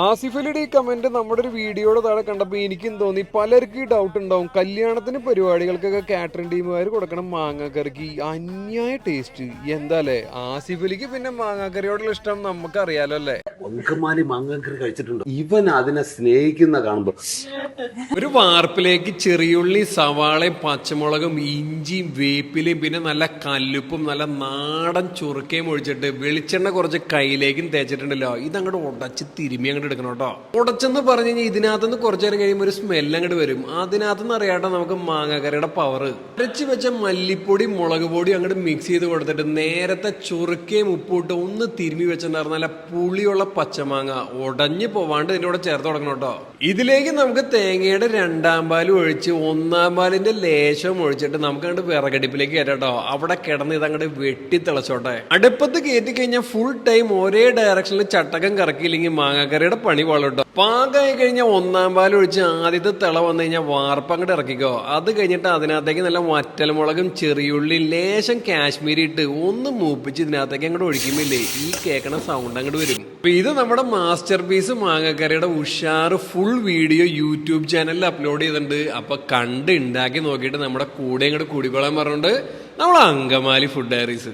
ആസിഫ് അലിയുടെ ഈ കമന്റ് നമ്മുടെ ഒരു വീഡിയോയുടെ താഴെ കണ്ടപ്പോൾ എനിക്കും തോന്നി പലർക്കും ഈ ഡൗട്ട് ഉണ്ടാവും. കല്യാണത്തിന് പരിപാടികൾക്കൊക്കെ കാറ്ററിംഗ് ടീമുകാർ കൊടുക്കണം മാങ്ങാക്കറിക്ക്. അന്യായ ടേസ്റ്റ് എന്താല്ലേ? ആസിഫ് അലിക്ക് പിന്നെ മാങ്ങാക്കറിയോടുള്ള ഇഷ്ടം നമുക്കറിയാലോ അല്ലേ മാങ്ങക്കറി കഴിച്ചിട്ടുണ്ട്. ഇവൻ അതിനെ സ്നേഹിക്കുന്ന കാണുമ്പോ ഒരു വാർപ്പിലേക്ക് ചെറിയുള്ളി സവാളയും പച്ചമുളകും ഇഞ്ചിയും വേപ്പിലയും പിന്നെ നല്ല കല്ലുപ്പും നല്ല നാടൻ ചുറുക്കയും ഒഴിച്ചിട്ട് വെളിച്ചെണ്ണ കുറച്ച് കയ്യിലേക്കും തേച്ചിട്ടുണ്ടല്ലോ. ഇത് അങ്ങോട്ട് ഉടച്ച് തിരുമ്മി അങ്ങോട്ട് എടുക്കണം കേട്ടോ. ഉടച്ചെന്ന് പറഞ്ഞു കഴിഞ്ഞാൽ ഇതിനകത്തുനിന്ന് കുറച്ചു നേരം കഴിയുമ്പോൾ ഒരു സ്മെല്ല് അങ്ങോട്ട് വരും. അതിനകത്തുനിന്ന് അറിയാട്ടോ നമുക്ക് മാങ്ങാക്കറിയുടെ പവർ അരച്ച് വെച്ച മല്ലിപ്പൊടി മുളക് പൊടി അങ്ങോട്ട് മിക്സ് ചെയ്ത് കൊടുത്തിട്ട് നേരത്തെ ചുറുക്കയും ഉപ്പിട്ട് ഒന്ന് തിരുമ്മി വെച്ചിട്ടുണ്ടായിരുന്ന നല്ല പുളിയുള്ള പച്ചമാങ്ങ ഉടഞ്ഞു പോവാണ്ട് ഇതിന്റെ കൂടെ ചേർത്ത് തുടങ്ങണം കേട്ടോ. ഇതിലേക്ക് നമുക്ക് തേങ്ങയുടെ രണ്ടാം പാലും ഒഴിച്ച് ഒന്നാം പാലിന്റെ ലേശം ഒഴിച്ചിട്ട് നമുക്ക് അങ്ങോട്ട് വിറകടുപ്പിലേക്ക് കയറ്റാട്ടോ അവിടെ കിടന്ന് ഇതങ്ങോട്ട് വെട്ടി തിളച്ചോട്ടെ. അടുപ്പത്ത് കയറ്റി കഴിഞ്ഞാൽ ഫുൾ ടൈം ഒരേ ഡയറക്ഷനിൽ ചട്ടകം കറക്കിയില്ലെങ്കിൽ മാങ്ങാക്കറിയുടെ പണി വളട്ടോ പാകമായി കഴിഞ്ഞാൽ ഒന്നാം പാൽ ഒഴിച്ച് ആദ്യത്തെ തിള വന്നു കഴിഞ്ഞാൽ വാർപ്പ് അങ്ങോട്ട് ഇറക്കിക്കോ. അത് കഴിഞ്ഞിട്ട് അതിനകത്തേക്ക് നല്ല വറ്റൽമുളകും ചെറിയുള്ളി ലേശം കാശ്മീരി ഇട്ട് ഒന്ന് മൂപ്പിച്ച് ഇതിനകത്തേക്ക് അങ്ങോട്ട് ഒഴിക്കുമ്പില്ലേ ഈ കേൾക്കണ സൗണ്ട് അങ്ങോട്ട് വരും. അപ്പൊ ഇത് നമ്മുടെ മാസ്റ്റർ പീസ് മാങ്ങക്കരയുടെ ഉഷാർ ഫുൾ വീഡിയോ യൂട്യൂബ് ചാനലിൽ അപ്ലോഡ് ചെയ്തിട്ടുണ്ട്. അപ്പൊ കണ്ട് ഉണ്ടാക്കി നോക്കിയിട്ട് നമ്മുടെ കൂടെ ഇങ്ങോട്ട് കൂടിക്കോളാൻ പറഞ്ഞുകൊണ്ട് നമ്മൾ അങ്കമാലി ഫുഡ് ഡയറീസ്